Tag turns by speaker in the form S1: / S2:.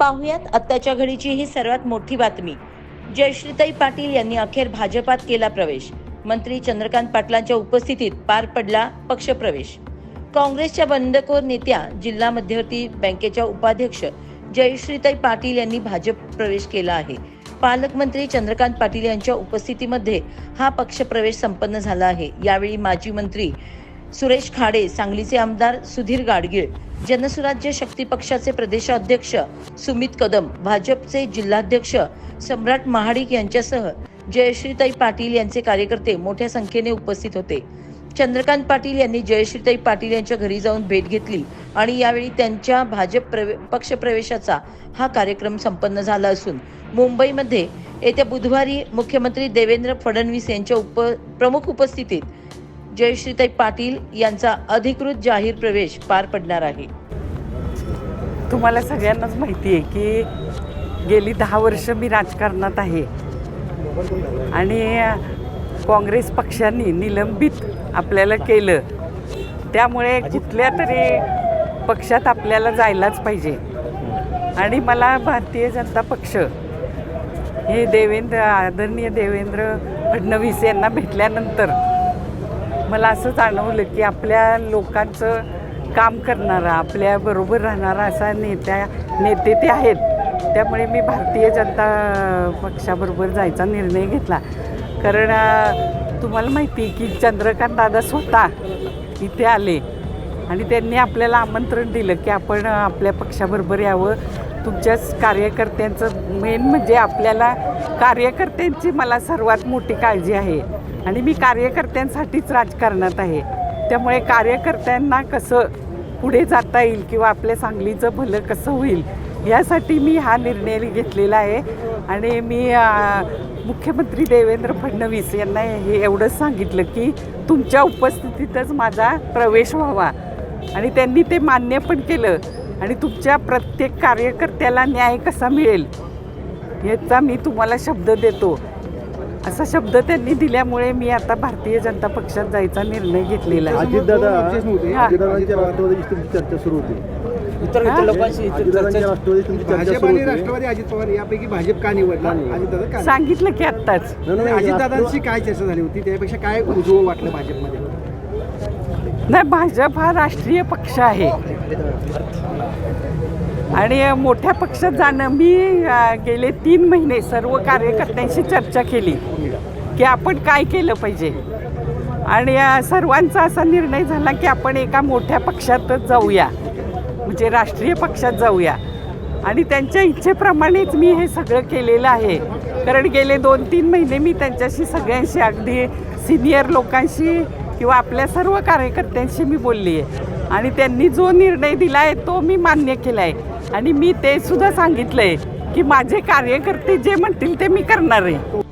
S1: पाहुयात. आत्ताच्या घडीची ही सर्वात मोठी बातमी. जयश्रीताई पाटील यांनी अखेर भाजपात केला प्रवेश. मंत्री चंद्रकांत पाटलांच्या उपस्थितीत पार पडला पक्षप्रवेश. काँग्रेसच्या बंडखोर नेत्या जिल्हा मध्यवर्ती बँकेच्या उपाध्यक्ष जयश्रीताई पाटील यांनी भाजप प्रवेश केला आहे. पालकमंत्री चंद्रकांत पाटील यांच्या उपस्थितीमध्ये हा पक्षप्रवेश संपन्न झाला आहे. यावेळी माजी मंत्री सुरेश खाडे सांगलीचे आमदार सुधीर गाडगीळ जनसुराज्य शक्ती पक्षाचे प्रदेशाध्यक्ष सुमित कदम भाजपचे जिल्हाध्यक्ष सम्राट महाडिक यांच्यासह जयश्रीताई पाटील यांचे कार्यकर्ते मोठ्या संख्येने उपस्थित होते. चंद्रकांत पाटील यांनी जयश्रीताई पाटील यांच्या घरी जाऊन भेट घेतली आणि यावेळी त्यांच्या भाजप प्रवे पक्षप्रवेशाचा हा कार्यक्रम संपन्न झाला असून मुंबईमध्ये येत्या बुधवारी मुख्यमंत्री देवेंद्र फडणवीस यांच्या उप प्रमुख उपस्थितीत जयश्रीताई पाटील यांचा अधिकृत जाहीर प्रवेश पार पडणार आहे.
S2: तुम्हाला सगळ्यांनाच माहिती आहे की गेली दहा वर्ष मी राजकारणात आहे. आणि काँग्रेस पक्षाने निलंबित आपल्याला केलं. त्यामुळे कुठल्या तरी पक्षात आपल्याला जायलाच पाहिजे. आणि मला भारतीय जनता पक्ष हे देवेंद्र आदरणीय देवेंद्र फडणवीस यांना भेटल्यानंतर मला असं जाणवलं की आपल्या लोकांचं काम करणारा आपल्याबरोबर राहणारा असा नेत्या नेते ते आहेत. त्यामुळे मी भारतीय जनता पक्षाबरोबर जायचा निर्णय घेतला. कारण तुम्हाला माहिती आहे की चंद्रकांत दादा स्वतः इथे आले आणि त्यांनी आपल्याला आमंत्रण दिलं की आपण आपल्या पक्षाबरोबर यावं. तुमच्याच कार्यकर्त्यांचं मेन म्हणजे आपल्याला कार्यकर्त्यांची मला सर्वात मोठी काळजी आहे. आणि मी कार्यकर्त्यांसाठीच राजकारणात आहे. त्यामुळे कार्यकर्त्यांना कसं पुढे जाता येईल किंवा आपल्या सांगलीचं भलं कसं होईल यासाठी मी हा निर्णय घेतलेला आहे. आणि मी मुख्यमंत्री देवेंद्र फडणवीस यांना हे एवढंच सांगितलं की तुमच्या उपस्थितीतच माझा प्रवेश व्हावा. आणि त्यांनी ते मान्य पण केलं. आणि तुमच्या प्रत्येक कार्यकर्त्याला न्याय कसा मिळेल याचा मी तुम्हाला शब्द देतो. असा शब्द त्यांनी दिल्यामुळे मी आता भारतीय जनता पक्षात जायचा निर्णय घेतलेला आहे.
S3: अजितदादा
S2: हा.
S3: अजितदादांच्या राष्ट्रवादीची तुमची चर्चा सुरू होती.
S4: इतर
S2: हा?
S4: इतर लोकांशी इतर
S3: अजितदादांच्या
S4: चर्चा
S3: राष्ट्रवादी तुमची चर्चा
S5: भाजप
S3: सुरू
S5: आणि
S3: होती.
S5: राष्ट्रवादी अजित पवार यापैकी भाजप का निवडला? अजितदादा का
S2: सांगितलं की आत्ताच.
S3: नाही, नाही, नाही,
S5: अजितदादांशी काय चर्चा झाली होती? त्यापेक्षा काय उजवं वाटलं भाजपमध्ये?
S2: नाही भाजप हा राष्ट्रीय पक्ष आहे. आणि मोठ्या पक्षात जाणं मी गेले तीन महिने सर्व कार्यकर्त्यांशी चर्चा केली की आपण काय केलं पाहिजे? आणि सर्वांचा असा निर्णय झाला की आपण एका मोठ्या पक्षातच जाऊया. म्हणजे राष्ट्रीय पक्षात जाऊया. आणि त्यांच्या इच्छेप्रमाणेच मी हे सगळं केलेलं आहे. कारण गेले दोन तीन महिने मी त्यांच्याशी सगळ्यांशी अगदी सिनियर लोकांशी किंवा आपल्या सर्व कार्यकर्त्यांशी मी बोलली आहे आणि त्यांनी जो निर्णय दिला आहे तो मी मान्य केला आहे आणि मी ते सुद्धा सांगितलं आहे की माझे कार्यकर्ते जे म्हणतील ते मी करणार आहे